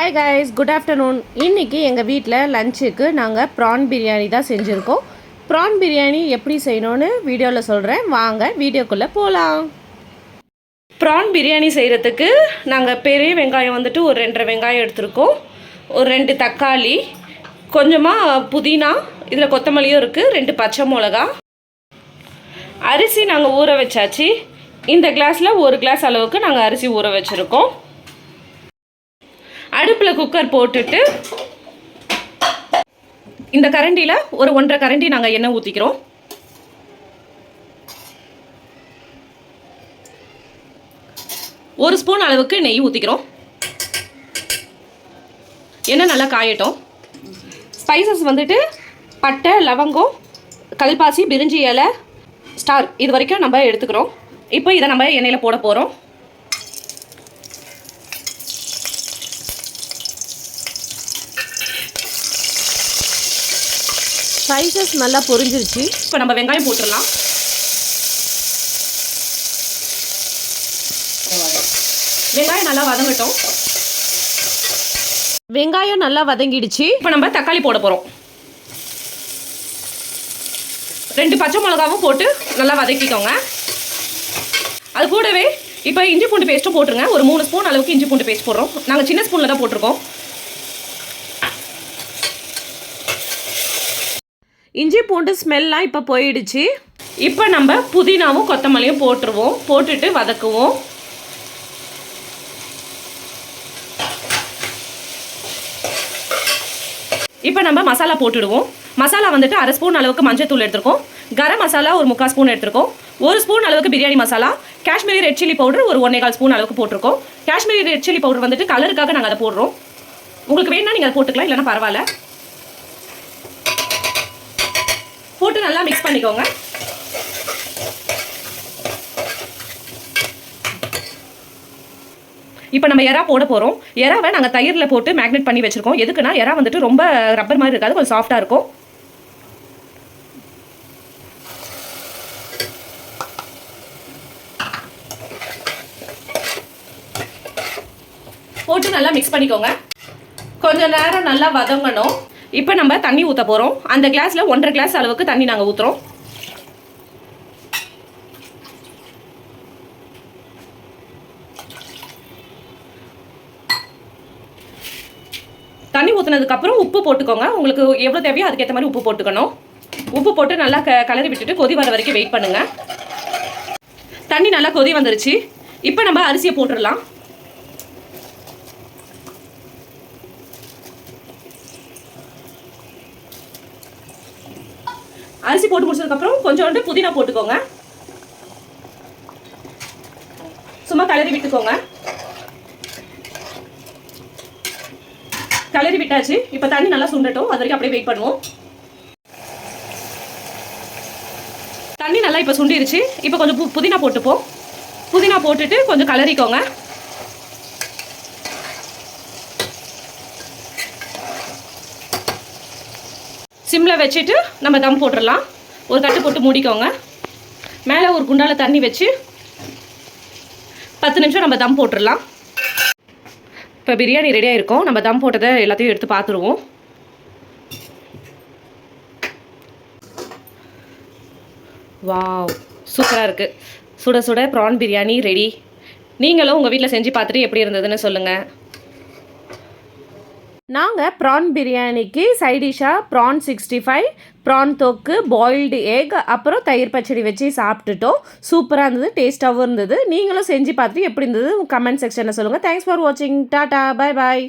Hi guys good afternoon இன்றைக்கி எங்கள் வீட்டில் லஞ்சுக்கு நாங்கள் ப்ரான் பிரியாணி தான் செஞ்சுருக்கோம். ப்ரான் பிரியாணி எப்படி செய்யணும்னு வீடியோவில் சொல்கிறேன் வாங்க வீடியோக்குள்ளே போகலாம் ப்ரான் பிரியாணி செய்கிறதுக்கு நாங்கள் பெரிய வெங்காயம் வந்துட்டு ஒரு ரெண்டரை வெங்காயம் எடுத்திருக்கோம். ஒரு ரெண்டு தக்காளி கொஞ்சமாக புதினா இதில் கொத்தமல்லியும் இருக்குது ரெண்டு பச்சை மிளகா. அரிசி நாங்கள் ஊற வச்சாச்சு. இந்த கிளாஸில் ஒரு கிளாஸ் அளவுக்கு நாங்கள் அரிசி ஊற வச்சுருக்கோம். அடுப்பில் குக்கர் போட்டுட்டு இந்த கரண்டியில் ஒரு ஒன்றரை கரண்டி நாங்கள் எண்ணெய் ஊற்றிக்கிறோம் ஒரு ஸ்பூன் அளவுக்கு நெய் ஊற்றிக்கிறோம் எண்ணெய் நல்லா காயட்டும். ஸ்பைசஸ் வந்துட்டு பட்டை லவங்கம் கல்பாசி பிரிஞ்சி இலை ஸ்டார் இது வரைக்கும் நம்ம எடுத்துக்கிறோம். இப்போ இதை நம்ம எண்ணெயில் போட போகிறோம் ஸ்பைசஸ் நல்லா பொரிஞ்சிருச்சு. இப்போ நம்ம வெங்காயம் போட்டுடலாம். வெங்காயம் நல்லா வதங்கட்டும். வெங்காயம் நல்லா வதங்கிடுச்சு. இப்போ நம்ம தக்காளி போட போகிறோம் ரெண்டு பச்சை மிளகாவும் போட்டு நல்லா வதக்கிக்கோங்க. அது கூடவே இப்போ இஞ்சி பூண்டு பேஸ்ட்டும் போட்டுருங்க. ஒரு மூணு ஸ்பூன் அளவுக்கு இஞ்சி பூண்டு பேஸ்ட் போடுறோம். நாங்கள் சின்ன ஸ்பூனில் தான் போட்டிருக்கோம். இஞ்சி பூண்டு ஸ்மெல்லாம் இப்போ போயிடுச்சு. இப்போ நம்ம புதினாவும் கொத்தமல்லியும் போட்டுருவோம். போட்டுட்டு வதக்குவோம். இப்போ நம்ம மசாலா போட்டுடுவோம். மசாலா வந்துட்டு அரை ஸ்பூன் அளவுக்கு மஞ்சள் தூள் எடுத்துருக்கோம். கரம் மசாலா ஒரு முக்கால் ஸ்பூன் எடுத்துருக்கோம். ஒரு ஸ்பூன் அளவுக்கு biryani masala. Kashmiri red chilli powder ஒரு ஒன்றே கால் ஸ்பூன் அளவுக்கு போட்டிருக்கோம். காஷ்மீரி ரெட் சில்லி பவுடர் வந்துட்டு கலருக்காக நாங்கள் அதை போடுறோம். உங்களுக்கு வேணால் நீங்கள் அதை போட்டுக்கலாம் இல்லைன்னா பரவாயில்ல. போட்டு நல்லா மிக்ஸ் பண்ணிக்கோங்க. இப்போ நம்ம எறா போட போகிறோம் எறாவை நாங்கள் தயிரில் போட்டு மேக்னெட் பண்ணி வச்சுருக்கோம். எதுக்குன்னா எறா வந்துட்டு ரொம்ப ரப்பர் மாதிரி இருக்காது கொஞ்சம் சாஃப்டாக இருக்கும். போட்டு நல்லா மிக்ஸ் பண்ணிக்கோங்க. கொஞ்சம் நேரம் நல்லா வதங்கணும். இப்போ நம்ம தண்ணி ஊற்ற போகிறோம் அந்த கிளாஸில் ஒன்றரை கிளாஸ் அளவுக்கு தண்ணி நாங்கள் ஊற்றுறோம் தண்ணி ஊற்றுனதுக்கப்புறம் உப்பு போட்டுக்கோங்க. உங்களுக்கு எவ்வளோ தேவையோ அதுக்கேற்ற மாதிரி உப்பு போட்டுக்கணும். உப்பு போட்டு நல்லா க கலரி விட்டுட்டு கொதி வர வரைக்கும் வெயிட் பண்ணுங்கள் தண்ணி நல்லா கொதி வந்துருச்சு. இப்போ நம்ம அரிசியை போட்டுடலாம். அரிசி போட்டு முடிச்சதுக்கப்புறம் கொஞ்சோண்டு புதினா போட்டுக்கோங்க. சும்மா கலரி விட்டுக்கோங்க. கலரி விட்டாச்சு. இப்போ தண்ணி நல்லா சுண்டட்டும். அது வரைக்கும் அப்படியே வெயிட் பண்ணுவோம். தண்ணி நல்லா இப்போ சுண்டிருச்சு. இப்போ கொஞ்சம் பு புதினா போட்டுப்போம். புதினா போட்டுட்டு கொஞ்சம் கலரிக்கோங்க சிம்மில் வச்சுட்டு நம்ம தம் போட்டுடலாம். ஒரு தட்டு போட்டு மூடிக்கோங்க. மேலே ஒரு குண்டால் தண்ணி வச்சு பத்து நிமிஷம் நம்ம தம் போட்டுடலாம். இப்போ பிரியாணி ரெடியாக இருக்கும் நம்ம தம் போட்டதை எல்லாத்தையும் எடுத்து பார்த்துருவோம் வாவ் சூப்பராக இருக்குது சுட சுட ப்ரான் பிரியாணி ரெடி நீங்களும் உங்கள் வீட்டில் செஞ்சு பார்த்துட்டு எப்படி இருந்ததுன்னு சொல்லுங்கள் நாங்கள் ப்ரான் பிரியாணிக்கு சைடிஷாக ப்ரான் சிக்ஸ்டி ஃபைவ் ப்ரான் தொக்கு பாயில்டு எக் அப்புறம் தயிர் பச்சடி வச்சு சாப்பிட்டுட்டோம். சூப்பராக இருந்தது டேஸ்ட்டாகவும் இருந்தது. நீங்களும் செஞ்சு பார்த்துட்டு எப்படி இருந்தது? கமெண்ட் செக்ஷனில் சொல்லுங்கள் தேங்க்ஸ் ஃபார் வாட்சிங் டாட்டா பாய் பாய்